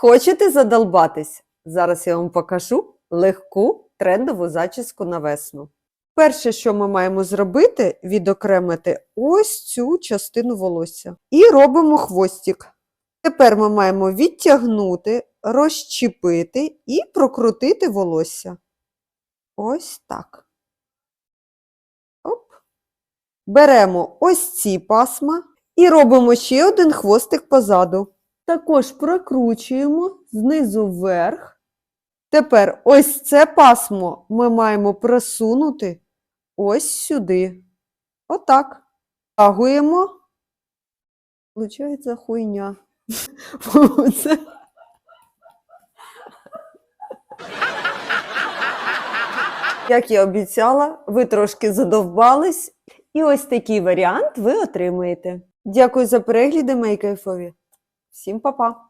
Хочете задолбатись? Зараз я вам покажу легку трендову зачіску на весну. Перше, що ми маємо зробити, відокремити ось цю частину волосся. І робимо хвостик. Тепер ми маємо відтягнути, розчепити і прокрутити волосся. Ось так. Оп. Беремо ось ці пасма і робимо ще один хвостик позаду. Також прокручуємо знизу вверх. Тепер ось це пасмо ми маємо просунути ось сюди. Отак. Тагуємо. Получається хуйня. Оце. Як я обіцяла, ви трошки задовбались, і ось такий варіант ви отримаєте. Дякую за перегляди, мої кайфові. Всім па-па!